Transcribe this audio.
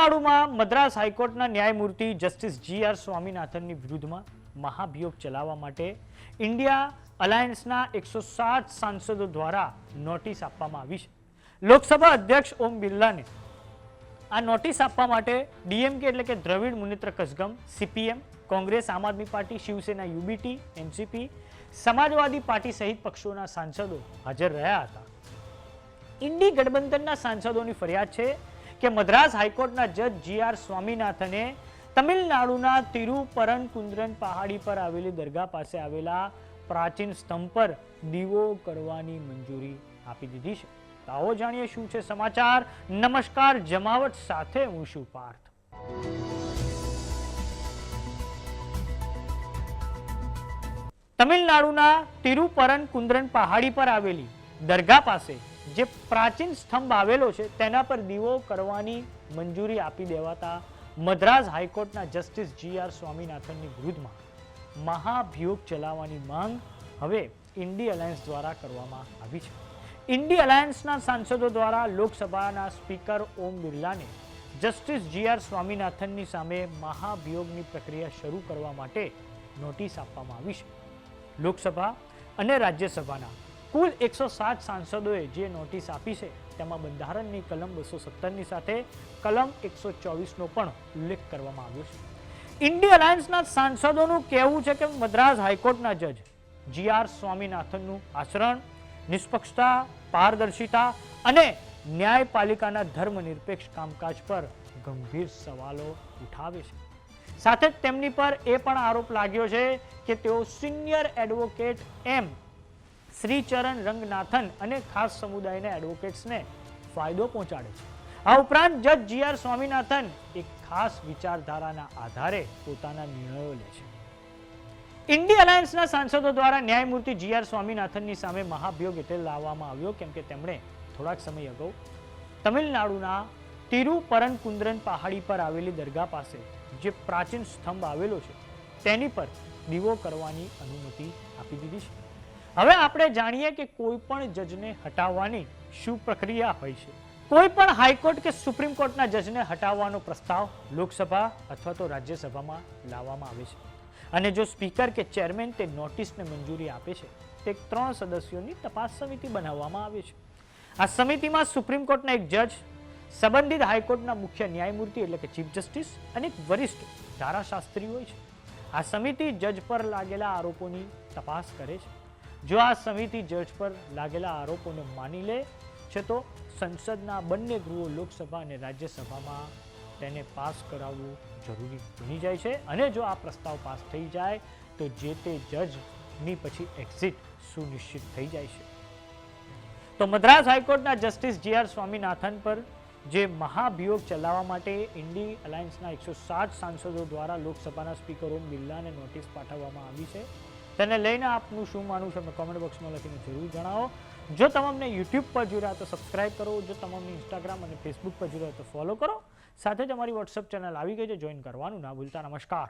તમિલનાડુમાં મદ્રાસ હાઈકોર્ટના ન્યાયમૂર્તિ જસ્ટિસ જી આર સ્વામીનાથનની વિરુદ્ધમાં મહાભિયોગ ચલાવવા માટે ઇન્ડિયા અલાયન્સના એકસો સાંસદો દ્વારા નોટિસ આપવામાં આવી છે. લોકસભા અધ્યક્ષ ઓમ બિરલાને આ નોટિસ આપવા માટે ડીએમકે એટલે કે Dravida Munnetra કસગમ, CPM, Congress, Aam Aadmi party, Shivsena, UBT, NCP, Samajwadi party સહિત પક્ષોના સાંસદો હાજર રહ્યા હતા. ઇન્ડી ગઠબંધનના સાંસદોની ફરિયાદ છે કે મદ્રાસ હાઈકોર્ટના જજ જી આર સ્વામીનાથને તમિલનાડુના તિરુપરન કુંદરન પહાડી પર આવેલી દરગાહ પાસે આવેલા પ્રાચીન સ્તંભ પર દીવો કરવાની મંજૂરી આપી દીધી છે. આવો જાણીએ શું છે સમાચાર. નમસ્કાર, જમાવટ સાથે હું છું પાર્થ. તમિલનાડુના તિરુપરન કુંદરન પહાડી પર આવેલી દરગાહ પાસે જે પ્રાચીન સ્તંભ આવેલો છે, તેના પર દીવો કરવાની મંજૂરી આપી દેવાતા મદ્રાસ હાઈકોર્ટના જસ્ટિસ જી આર સ્વામિનાથનની વિરુદ્ધમાં મહાભિયોગ ચલાવવાની માંગ હવે ઇન્ડી અલાયન્સ દ્વારા કરવામાં આવી છે. ઇન્ડી અલાયન્સના સાંસદો દ્વારા લોકસભાના સ્પીકર ઓમ બિરલાને જસ્ટિસ જી આર સ્વામિનાથનની સામે મહાભિયોગની પ્રક્રિયા શરૂ કરવા માટે નોટિસ આપવામાં આવી છે. લોકસભા અને રાજ્યસભાના કુલ એકસો સાત સાંસદોએ જે નોટિસ આપી છે, તેમાં બંધારણની કલમ બસો સત્તરની સાથે કલમ એકસો ચોવીસનો પણ ઉલ્લેખ કરવામાં આવ્યો છે. ઇન્ડી અલાયન્સના સાંસદોનું કહેવું છે કે મદ્રાસ હાઈકોર્ટના જજ જી આર સ્વામીનાથનનું આચરણ, નિષ્પક્ષતા, પારદર્શિતા અને ન્યાયપાલિકાના ધર્મનિરપેક્ષ કામકાજ પર ગંભીર સવાલો ઉઠાવે છે. સાથે જ તેમની પર એ પણ આરોપ લાગ્યો છે કે તેઓ સિનિયર એડવોકેટ એમ શ્રીચરણ રંગનાથન અને ખાસ સમુદાયના એડવોકેટ્સને ફાયદો પહોંચાડે છે. આ ઉપરાંત જજ જી આર સ્વામિનાથન એક ખાસ વિચારધારાના આધારે પોતાના નિર્ણયો લે છે. ઇન્ડી અલાયન્સના સાંસદો દ્વારા ન્યાયમૂર્તિ જી આર સ્વામિનાથનની સામે મહાભિયોગ એટલે લાવવામાં આવ્યો, કેમ કે તેમણે થોડાક સમય અગાઉ તમિલનાડુના તિરુપરનકુંદ્રન પહાડી પર આવેલી દરગાહ પાસે જે પ્રાચીન સ્તંભ આવેલો છે, તેની પર દીવો કરવાની અનુમતિ આપી દીધી છે. હવે આપણે જાણીએ કે કોઈ પણ જજને હટાવવાની શું પ્રક્રિયા હોય છે. કોઈ પણ હાઈકોર્ટ કે સુપ્રીમ કોર્ટના જજને હટાવવાનો પ્રસ્તાવ લોકસભા અથવા તો રાજ્યસભામાં લાવવામાં આવે છે. અને જો સ્પીકર કે ચેરમેન તે નોટિસને મંજૂરી આપે છે, તે ત્રણ સદસ્યોની તપાસ સમિતિ બનાવવામાં આવે છે. આ સમિતિમાં સુપ્રીમ કોર્ટના એક જજ, સંબંધિત હાઈકોર્ટના મુખ્ય ન્યાયમૂર્તિ એટલે કે ચીફ જસ્ટિસ અને એક વરિષ્ઠ ધારાશાસ્ત્રી હોય છે. આ સમિતિ જજ પર લાગેલા આરોપોની તપાસ કરે છે. જો આ સમિતિ જજ પર લાગેલા આરોપોને માની લે છે તો સંસદના બંને ગૃહો લોકસભા અને રાજ્યસભામાં તેને પાસ કરાવવું જરૂરી બની જાય છે. અને જો આ પ્રસ્તાવ પાસ થઈ જાય તો જે તે જજની પછી એક્ઝિટ સુનિશ્ચિત થઈ જાય છે. તો મદ્રાસ હાઈકોર્ટના જસ્ટિસ જી આર સ્વામીનાથન પર જે મહાભિયોગ ચલાવવા માટે ઇન્ડી અલાયન્સના એકસો સાત સાંસદો દ્વારા લોકસભાના સ્પીકર ઓમ બિરલાને નોટિસ પાઠવવામાં આવી છે. તેને લઈને આપનું શું માનવું છે? અમને કોમેન્ટ બોક્સમાં લખીને જરૂર જણાવો. જો તમને યુટ્યુબ પર જોઈ તો સબસ્ક્રાઇબ કરો. જો તમને ઇન્સ્ટાગ્રામ અને ફેસબુક પર જોઈ તો ફોલો કરો. સાથે જ અમારી વોટ્સઅપ ચેનલ આવી ગઈ છે. જોઈન કરવાનું ના ભૂલતા. નમસ્કાર.